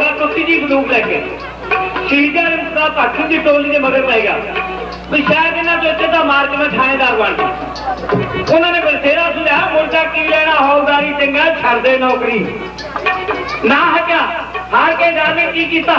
ਹੋਗਾ ਕੁੱਤੀ ਜੀ ਬੰਦੂਕ ਲੈ ਕੇ। ਸ਼ੀਜਾ ਦਾ ਪੱਖ ਦੀ ਟੋਲੀ ਦੇ ਮਗਰ ਪਏਗਾ ਵੀ ਸ਼ਾਇਦ ਇਹਨਾਂ ਤੋਂ ਇੱਥੇ ਤਾਂ ਮਾਰ ਕੇ ਮੈਂ ਥਾਣੇਦਾਰ ਬਣ ਗਿਆ ਉਹਨਾਂ ਨੇ ਬਲਸੇਰਾ ਸੁਝਿਆ ਮੁਰਜਾ ਕੀ ਲੈਣਾ, ਹੌਲਦਾਰੀ ਚੰਗਾ, ਛੱਡਦੇ ਨੌਕਰੀ। ਨਾ ਹਕਿਆ ਹਾਰ ਕੇ ਜਾਣੇ ਕੀ ਕੀਤਾ?